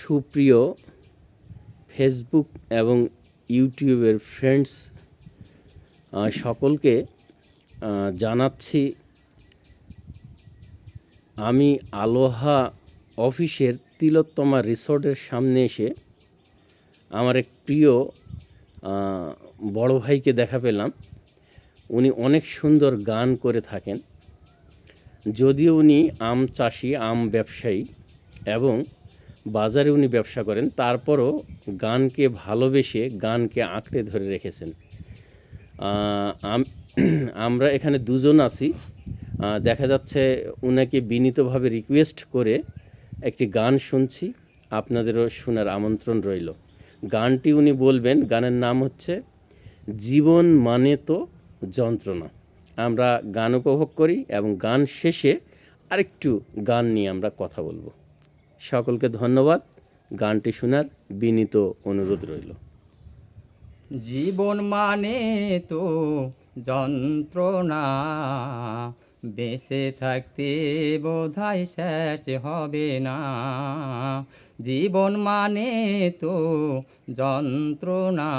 সুপ্রিয় ফেসবুক এবং ইউটিউবের ফ্রেন্ডস সকলকে জানাচ্ছি, আমি আলোহা অফিসের তিলোত্তমা রিসোর্টের সামনে এসে আমার এক প্রিয় বড় ভাইকে দেখা পেলাম। উনি অনেক সুন্দর গান করে থাকেন। যদিও উনি আম চাষি, আম ব্যবসায়ী এবং বাজারে উনি ব্যবসা করেন, তারপরও গানকে ভালোবেসে গানকে আঁকড়ে ধরে রেখেছেন। আমরা এখানে দুজন আছি। দেখা যাচ্ছে উনাকে বিনীতভাবে রিকোয়েস্ট করে একটি গান শুনছি, আপনাদেরও শোনার আমন্ত্রণ রইল। গানটি উনি বলবেন, গানের নাম হচ্ছে জীবন মানে তো যন্ত্রণা। আমরা গান উপভোগ করি এবং গান শেষে আরেকটু গান নিয়ে আমরা কথা বলব। সকলকে ধন্যবাদ। গানটি শোনার বিনীত অনুরোধ রইল। জীবন মানে তো যন্ত্রণা, বেঁচে থাকতে বোধহয় শেষ হবে না। জীবন মানে তো যন্ত্রণা,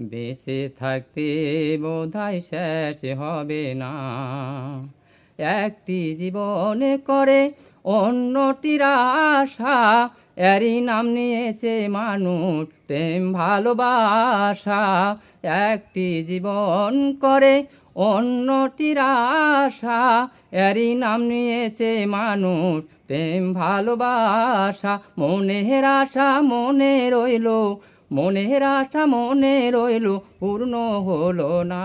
বেঁচে থাকতে বোধহয় শেষ হবে না। একটি জীবনে করে অন্যটির আশা, এরই নাম নিয়েছে মানুষ, প্রেম ভালোবাসা। একটি জীবন করে অন্যটির আশা, এরই নাম নিয়েছে মানুষ, প্রেম ভালোবাসা। মনের আশা মনে রইল, মনের আশা মনে রইল, পূর্ণ হলো না।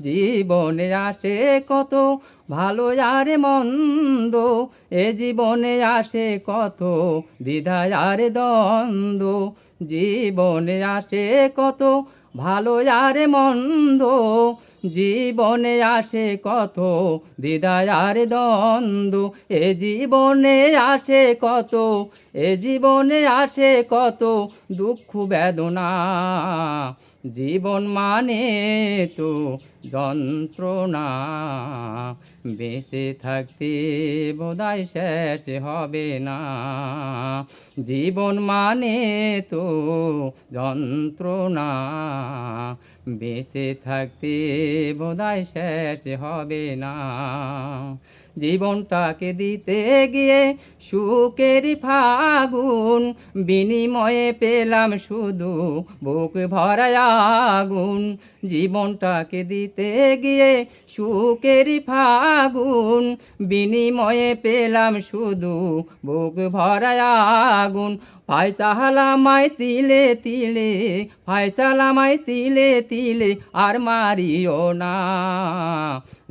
জীবনে আসে কত ভালো আর মন্দ, এ জীবনে আসে কত দ্বিধা আর দ্বন্দ্ব, জীবনে আসে কত ভালো আর মন্দ, জীবনে আসে কত দ্বিধা আর দ্বন্দ্ব, এ জীবনে আসে কত, এ জীবনে আসে কত দুঃখ বেদনা। জীবন মানে তো যন্ত্রণা। বেঁচে থাকতে বোধহয় শেষ হবে না। জীবন মানে তো যন্ত্রণা। বেঁচে থাকতে বোধহয় শেষ হবে না। জীবনটাকে দিতে গিয়ে সুখের ফাগুন, বিনিময়ে পেলাম শুধু বুক ভরা আগুন। জীবনটাকে দিতে গিয়ে সুখের ফাগুন, বিনিময়ে পেলাম শুধু বুক ভরা আগুন। ফাইসালামাই তিলে তিলে ফাইসালামাই তিলে তিলে আর মারিও না।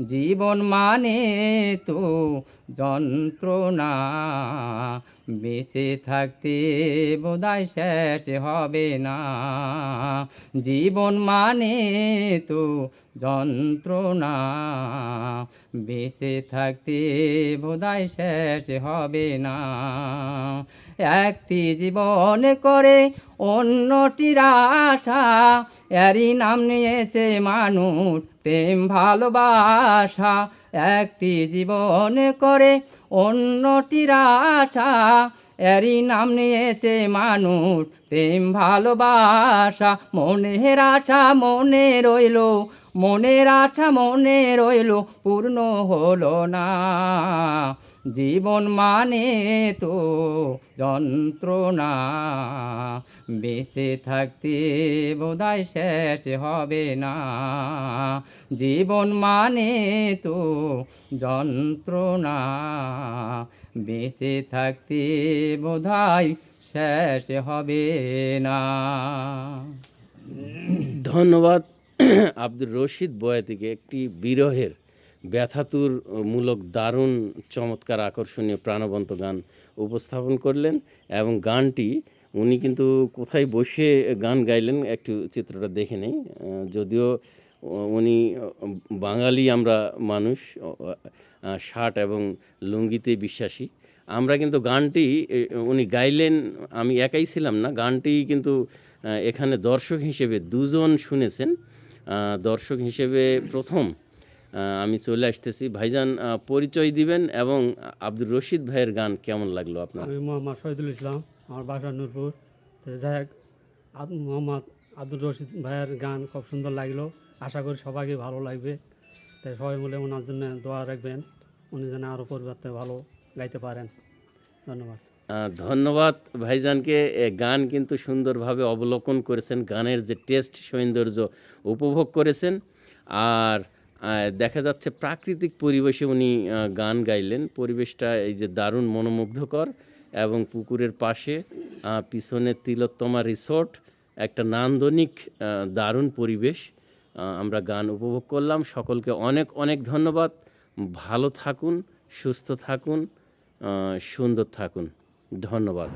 জীবন মানে তো যন্ত্রণা। বেঁচে থাকতে বোধহয় শেষ হবে না। জীবন মানে তো যন্ত্রণা। বেঁচে থাকতে বোধহয় শেষ হবে না। একটি জীবন করে অন্যটির আশা, এরই নাম নিয়েছে মানুষ প্রেম ভালোবাসা। একটি জীবন করে, অন্যটির আশা। এরই নাম নিয়েছে মানুষ, প্রেম, ভালোবাসা। মনের আশা মনে রইল, মনের আশা মনে রইল, পূর্ণ হলো না। জীবন মানে তো যন্ত্রণা। বেঁচে থাকতে বোধহয় শেষ হবে না। জীবন মানে তো যন্ত্রণা। বেঁচে থাকতে বোধহয় শেষ হবে না। ধন্যবাদ আব্দুর রশিদ বয়াতিকে, একটি বিরহের ব্যথাতুর মূলক দারুণ, চমৎকার, আকর্ষণীয় প্রাণবন্ত গান উপস্থাপন করলেন এবং গানটি, উনি কিন্তু কোথায় বসে গান গাইলেন একটু চিত্রটা দেখে নেই। যদিও উনি বাঙালি আমরা মানুষ শার্ট এবং লুঙ্গিতে বিশ্বাসী। আমরা কিন্তু গানটি, উনি গাইলেন, আমি একাই ছিলাম না, গানটি কিন্তু এখানে দর্শক হিসেবে দুজন শুনেছেন। দর্শক হিসেবে প্রথম আমি চলে আসতেছি। ভাইজান পরিচয় দিবেন এবং আব্দুর রশিদ ভাইয়ের গান কেমন লাগল আপনার? আমি মোহাম্মদ শহীদুল ইসলাম আমার বাসা নূরপুর। যাই হোক আদ- মোহাম্মদ আব্দুল রশিদ ভাইয়ের গান খুব সুন্দর লাগল। আশা করি সবাইকে ভালো লাগবে। তাই সবাই মিলে ওনার জন্য দোয়া রাখবেন। উনি যেন আরও পরিবর্তে ভালো গাইতে পারেন। ধন্যবাদ। ধন্যবাদ ভাইজানকে। গান কিন্তু সুন্দরভাবে অবলোকন করেছেন। গানের যে টেস্ট সৌন্দর্য উপভোগ করেছেন। আর দেখা যাচ্ছে প্রাকৃতিক পরিবেশে উনি গান গাইলেন। পরিবেশটা এই যে দারুণ মনোমুগ্ধকর এবং পুকুরের পাশে পিছনে তিলোত্তমা রিসোর্ট, একটা নান্দনিক দারুণ পরিবেশ। আমরা গান উপভোগ করলাম। সকলকে অনেক অনেক ধন্যবাদ। ভালো থাকুন, সুস্থ থাকুন সুন্দর থাকুন। ধন্যবাদ।